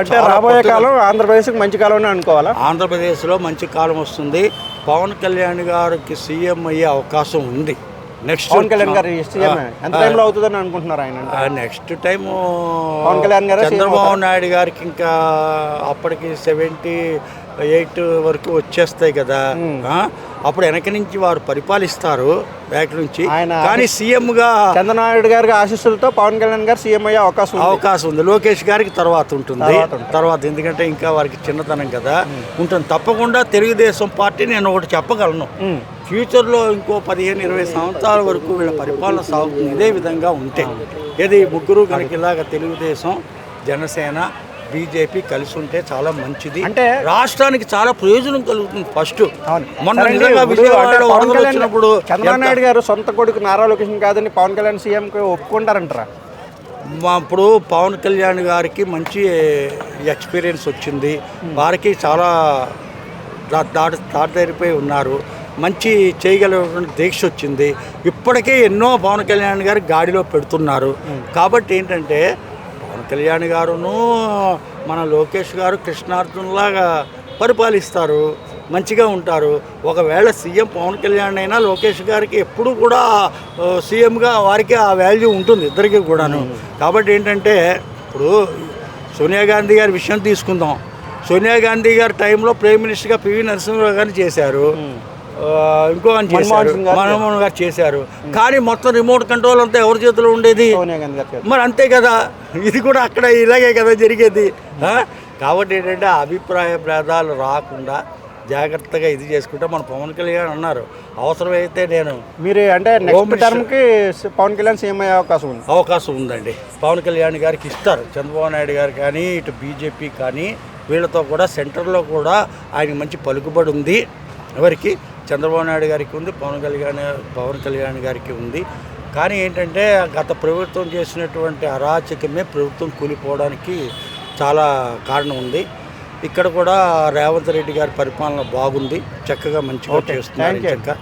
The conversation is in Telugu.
అంటే రాబోయే కాలం ఆంధ్రప్రదేశ్కి మంచి కాలం అనుకోవాలా? ఆంధ్రప్రదేశ్లో మంచి కాలం వస్తుంది. పవన్ కళ్యాణ్ గారికి సీఎం అయ్యే అవకాశం ఉంది. నెక్స్ట్ పవన్ కళ్యాణ్ గారు ఎంత టైంలో అవుతుందని అనుకుంటున్నారు ఆయన? నెక్స్ట్ టైం పవన్ కళ్యాణ్ గారే చంద్రబాబు నాయుడు గారికి ఇంకా అప్పటికి సెవెంటీ ఎయిట్ వరకు వచ్చేస్తాయి కదా? అప్పుడు వెనక నుంచి వారు పరిపాలిస్తారు బ్యాక్ నుంచి. ఆయన- కానీ సీఎంగా చంద్రనాయుడు గారి ఆశీస్సులతో పవన్ కళ్యాణ్ గారు సీఎం అయ్యే అవకాశం అవకాశం ఉంది. లోకేష్ గారికి తర్వాత ఉంటుంది. తర్వాత ఎందుకంటే ఇంకా వారికి చిన్నతనం కదా. ఉంటుంది. తప్పకుండా తెలుగుదేశం పార్టీ నేను ఒకటి చెప్పగలను. ఫ్యూచర్లో ఇంకో పదిహేను ఇరవై సంవత్సరాల వరకు వీళ్ళ పరిపాలన సాగుతుంది. ఇదే విధంగా ఉంటే. ఏది ముగ్గురు కనుక ఇలాగ తెలుగుదేశం జనసేన బీజేపీ కలిసి ఉంటే చాలా మంచిది. అంటే- రాష్ట్రానికి చాలా ప్రయోజనం కలుగుతుంది ఫస్ట్. వచ్చినప్పుడు చంద్రబాబు నాయుడు గారు సొంత కొడుకు నారా లొకేషన్ కాదని పవన్ కళ్యాణ్ సీఎం ఒప్పుకుంటారంటారా? ఇప్పుడు పవన్ కళ్యాణ్ గారికి మంచి ఎక్స్పీరియన్స్ వచ్చింది. వారికి చాలా దాటి దాటిపోయి ఉన్నారు. మంచి చేయగలిగినటువంటి దీక్ష వచ్చింది. ఇప్పటికే ఎన్నో పవన్ కళ్యాణ్ గారు గాడిలో పెడుతున్నారు. కాబట్టి ఏంటంటే కళ్యాణ్ గారును మన లోకేష్ గారు కృష్ణార్జునలాగా పరిపాలిస్తారు మంచిగా ఉంటారు. ఒకవేళ సీఎం పవన్ కళ్యాణ్ అయినా లోకేష్ గారికి ఎప్పుడు కూడా సీఎంగా వారికి ఆ వాల్యూ ఉంటుంది ఇద్దరికి కూడాను. కాబట్టి ఏంటంటే ఇప్పుడు సోనియా గాంధీ గారి విషయం తీసుకుందాం. సోనియా గాంధీ గారి టైంలో ప్రైమ్ మినిస్టర్గా పివి నరసింహరావు గారిని చేశారు. ఇంకో ఆయన చేశారు. మన్మోహన్ గారు చేశారు. కానీ మొత్తం రిమోట్ కంట్రోల్ అంతా ఎవరి చేతిలో ఉండేది. మరి అంతే కదా. ఇది కూడా అక్కడ ఇలాగే కదా జరిగేది? కాబట్టి ఏంటంటే అభిప్రాయ భేదాలు రాకుండా జాగ్రత్తగా ఇది చేసుకుంటే మన పవన్ కళ్యాణ్ అన్నారు. అవసరమైతే నేను మీరు అంటే నెక్స్ట్ మినిస్టర్- టర్మ్కి పవన్ కళ్యాణ్ సీఎం అయ్యే అవకాశం ఉంది. అవకాశం ఉందండి. పవన్ కళ్యాణ్ గారికి ఇస్తారు. చంద్రబాబు నాయుడు గారు కానీ ఇటు బీజేపీ కానీ వీళ్ళతో కూడా సెంటర్లో కూడా ఆయన మంచి పలుకుబడి ఉంది. ఎవరికి? చంద్రబాబు నాయుడు గారికి ఉంది పవన్ కళ్యాణ్ పవన్ కళ్యాణ్ గారికి ఉంది. కానీ ఏంటంటే గత ప్రభుత్వం చేసినటువంటి అరాచకమే ప్రభుత్వం కూలిపోవడానికి చాలా కారణం ఉంది. ఇక్కడ కూడా రేవంత్ రెడ్డి గారి పరిపాలన బాగుంది చక్కగా మంచిగా చేస్తున్నారు ఇంకా